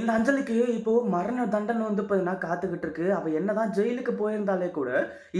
இந்த அஞ்சலிக்கு இப்போ மரண தண்டனை வந்து பார்த்தீங்கன்னா காத்துக்கிட்டு இருக்கு? அவ என்னதான் ஜெயிலுக்கு போயிருந்தாலே கூட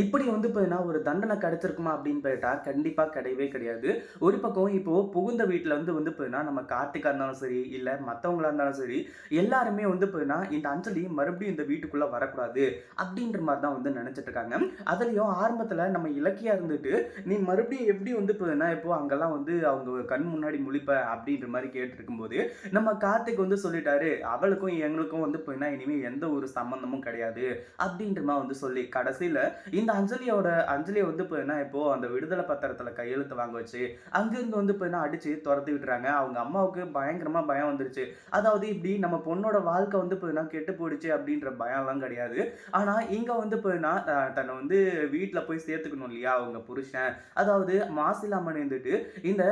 இப்படி வந்து பார்த்தீங்கன்னா ஒரு தண்டனை கிடைச்சிருக்குமா அப்படின்னு போயிட்டா கண்டிப்பா கிடையவே கிடையாது. ஒரு பக்கம் இப்போ புகுந்த வீட்டில் வந்து வந்து பார்த்தீங்கன்னா நம்ம கார்த்திகா இருந்தாலும் சரி இல்லை மற்றவங்களா இருந்தாலும் சரி எல்லாருமே வந்து பார்த்தீங்கன்னா இந்த அஞ்சலி மறுபடியும் இந்த வீட்டுக்குள்ள வரக்கூடாது அப்படின்ற மாதிரி தான் வந்து நினைச்சிட்டு இருக்காங்க. அதுலயும் ஆரம்பத்தில் நம்ம இலக்கியா இருந்துட்டு நீ மறுபடியும் எப்படி வந்து பார்த்தீங்கன்னா இப்போ அங்கெல்லாம் வந்து அவங்க கண் முன்னாடி முழிப்ப அப்படின்ற மாதிரி கேட்டு இருக்கும்போது நம்ம கார்த்திக் வந்து சொல்லிட்டாரு அவளுக்கும் எங்களுக்கும் வந்து போயின்னா இனிமேல் எந்த ஒரு சம்மந்தமும் கிடையாது அப்படின்ற மாதிரி வந்து சொல்லி கடைசியில் இந்த அஞ்சலியோட அஞ்சலியை வந்து போயின்னா இப்போது அந்த விடுதலை பத்திரத்தில் கையெழுத்து வாங்க வச்சு அங்கேருந்து வந்து போயின்னா அடித்து துரத்தி விட்டுறாங்க. அவங்க அம்மாவுக்கு பயங்கரமாக பயம் வந்துருச்சு. அதாவது இப்படி நம்ம பொண்ணோட வாழ்க்கை வந்து போயினா கெட்டு போயிடுச்சு அப்படின்ற பயம்லாம் கிடையாது. ஆனால் இங்கே வந்து போயின்னா தன்னை வந்து வீட்டில் போய் சேர்த்துக்கணும் இல்லையா அவங்க புருஷன்? அதாவது மாசிலாமணி இருந்துட்டு இந்த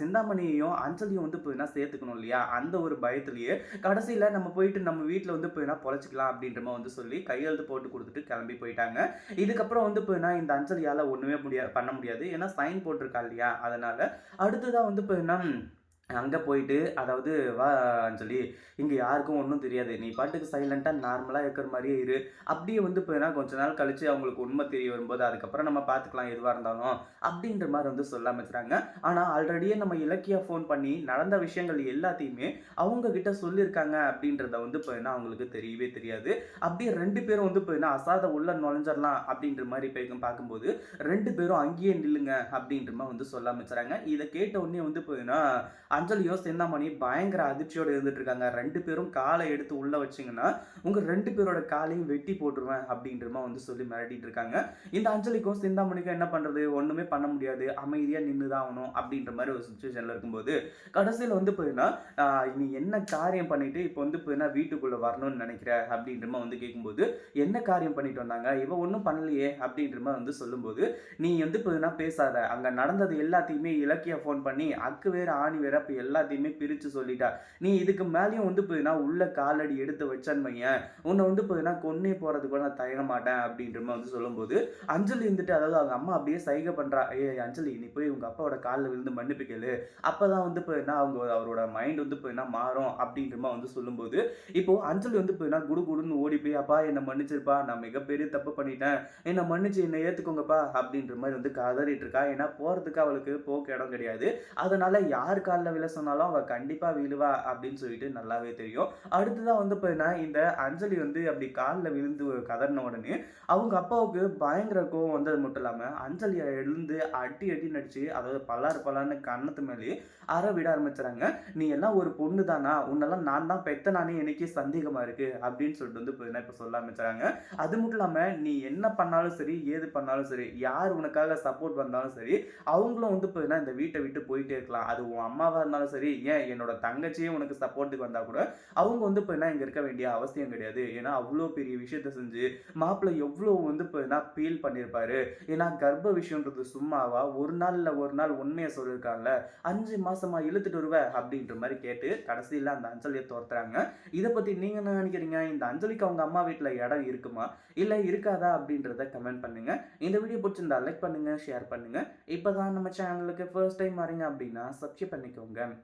சிந்தாமணியையும் அஞ்சலியும் வந்து போயினா சேர்த்துக்கணும் இல்லையா? அந்த ஒரு பயத்திலேயே கடைசியில் நம்ம போயிட்டு நம்ம வீட்டில் வந்து போயினா பொழைச்சிக்கலாம் அப்படின்ற மாதிரி வந்து சொல்லி கையெழுத்து போட்டு கொடுத்துட்டு கிளம்பி போயிட்டாங்க. இதுக்கப்புறம் வந்து போயினா இந்த அஞ்சலியால் ஒன்றுமே முடியாது பண்ண முடியாது. ஏன்னா சைன் போட்டிருக்கா இல்லையா? அதனால அடுத்ததாக வந்து போயினா அங்கே போயிட்டு அதாவது வா அஞ்சலி இங்கே யாருக்கும் ஒன்றும் தெரியாது. நீ பாட்டுக்கு சைலண்ட்டாக நார்மலாக இருக்கிற மாதிரியே இரு. அப்படியே வந்து போயினா கொஞ்ச நாள் கழிச்சு அவங்களுக்கு உண்மை தெரிய வரும்போது அதுக்கப்புறம் நம்ம பார்த்துக்கலாம் எதுவாக இருந்தாலும் அப்படின்ற மாதிரி வந்து சொல்ல ஆரம்பிச்சுறாங்க. ஆனால் ஆல்ரெடியே நம்ம இலக்கியா ஃபோன் பண்ணி நடந்த விஷயங்கள் எல்லாத்தையுமே அவங்கக்கிட்ட சொல்லியிருக்காங்க அப்படின்றத வந்து போயினா அவங்களுக்கு தெரியவே தெரியாது. அப்படியே ரெண்டு பேரும் வந்து போயினா அசாத உள்ள நுழைஞ்சிடலாம் அப்படின்ற மாதிரி போய் பார்க்கும்போது ரெண்டு பேரும் அங்கேயே நில்லுங்க அப்படின்ற மாதிரி வந்து சொல்ல ஆரம்பிச்சுறாங்க. இதை கேட்ட உடனே வந்து போயினா அஞ்சலியும் சிந்தாமணி பயங்கர அதிர்ச்சியோடு இருந்துட்டு இருக்காங்க. ரெண்டு பேரும் காலை எடுத்து உள்ள வச்சிங்கன்னா உங்க ரெண்டு பேரோட காலையும் வெட்டி போட்டுருவேன் அப்படின்றமா வந்து சொல்லி மிரட்டிட்டு இருக்காங்க. இந்த அஞ்சலிக்கும் சிந்தாமணிக்கும் என்ன பண்றது? ஒண்ணுமே பண்ண முடியாது. அமைதியா நின்று தான் ஆகணும் அப்படின்ற மாதிரி ஒரு சுச்சுவேஷன்ல இருக்கும்போது கடைசியில் வந்து போயின்னா நீ என்ன காரியம் பண்ணிட்டு இப்போ வந்து போயின்னா வீட்டுக்குள்ள வரணும்னு நினைக்கிற? அப்படின்றமா வந்து கேட்கும்போது என்ன காரியம் பண்ணிட்டு வந்தாங்க? இவ ஒன்றும் பண்ணலையே? அப்படின்ற மாதிரி வந்து சொல்லும்போது நீ வந்து போயின்னா பேசாத. அங்க நடந்தது எல்லாத்தையுமே இலக்கிய ஃபோன் பண்ணி அக்கு வேற ஆணி வேற நடப்பு எல்லாத்தையுமே பிரிச்சு சொல்லிட்டா. நீ இதுக்கு மேலேயும் வந்து போயின்னா உள்ள காலடி எடுத்து வச்சான்னு வையன். உன்னை வந்து போயின்னா கொன்னே போகிறதுக்கு கூட நான் தயங்க மாட்டேன் அப்படின்ற மாதிரி வந்து சொல்லும்போது அஞ்சலி இருந்துட்டு அதாவது அவங்க அம்மா அப்படியே சைகை பண்ணுறா ஏ அஞ்சலி நீ போய் உங்க அப்பாவோட காலில் விழுந்து மன்னிப்பு கேளு. அப்பதான் வந்து போயின்னா அவங்க அவரோட மைண்ட் வந்து போயின்னா மாறும் அப்படின்ற மாதிரி வந்து சொல்லும்போது இப்போ அஞ்சலி வந்து போயின்னா குடு குடுன்னு ஓடி போய் அப்பா என்னை மன்னிச்சிருப்பா நான் மிகப்பெரிய தப்பு பண்ணிட்டேன். என்னை மன்னிச்சு என்னை ஏத்துக்கோங்கப்பா அப்படின்ற மாதிரி வந்து கதறிட்டு இருக்கா. ஏன்னா போறதுக்கு அவளுக்கு போக்கு இடம் கிடையாது. அதனால யார் காலில் விழ சொன்னாலும் அவள் கண்டிப்பாக விழுவா அப்படின்னு சொல்லிட்டு நல்லாவே தெரியும். அடுத்ததான் வந்து பார்த்தீங்கன்னா இந்த அஞ்சலி வந்து அப்படி காலில் விழுந்து கதறின உடனே அவங்க அப்பாவுக்கு பயங்கர கோவம் வந்தது மட்டும் இல்லாமல் அஞ்சலியை எழுந்து அடி அடி நடிச்சு அதாவது பல்லாறு பல்லான்னு கண்ணத்து மேலே அற விட ஆரம்பிச்சுறாங்க. நீ எல்லாம் ஒரு பொண்ணு தானா? உன்னெல்லாம் நான் தான் பெத்த நானே எனக்கே சந்தேகமாக இருக்குது அப்படின்னு சொல்லிட்டு வந்து பார்த்தீங்கன்னா இப்போ சொல்ல ஆரம்பிச்சுறாங்க. அது மட்டும் இல்லாமல் நீ என்ன பண்ணாலும் சரி ஏது பண்ணாலும் சரி யார் உனக்காக சப்போர்ட் வந்தாலும் சரி அவங்களும் வந்து போயின்னா இந்த வீட்டை விட்டு போயிட்டே இருக்கலாம். அது உன் அம்மாவா இருந்தாலும் சரி ஏன் என்னோட தங்கச்சியும் உனக்கு சப்போர்ட்டுக்கு வந்தால் கூட அவங்க வந்து இப்போ என்ன இங்கே இருக்க வேண்டிய அவசியம் கிடையாது. ஏன்னா அவ்வளோ பெரிய விஷயத்த செஞ்சு மாப்பிள்ளை எவ்வளோ வந்து இப்போ என்ன ஃபீல் பண்ணியிருப்பாரு ஏன்னா கர்ப்ப விஷயம்ன்றது சும்மாவா ஒரு நாளில் ஒரு நாள் உண்மையை சொல்லியிருக்காங்கல்ல அஞ்சு மாசமா இழுத்துட்டு வருவ? அப்படின்ற மாதிரி கேட்டு கடைசியில் அந்த அஞ்சலியை தோர்த்துறாங்க. இதை பற்றி நீங்கள் என்ன நினைக்கிறீங்க? இந்த அஞ்சலிக்கு அவங்க அம்மா வீட்டில் இடம் இருக்குமா? இல்லை இருக்காதா? அப்படின்றத கமெண்ட் பண்ணுங்க. இந்த வீடியோ பிடிச்சிருந்தா லைக் பண்ணுங்க ஷேர் பண்ணுங்க. இப்போதான் நம்ம சேனலுக்கு ஃபர்ஸ்ட் டைம் வரீங்க அப்படின்னா சப்ஸ்கிரைப் பண்ணிக்கோங்க. menguntungkan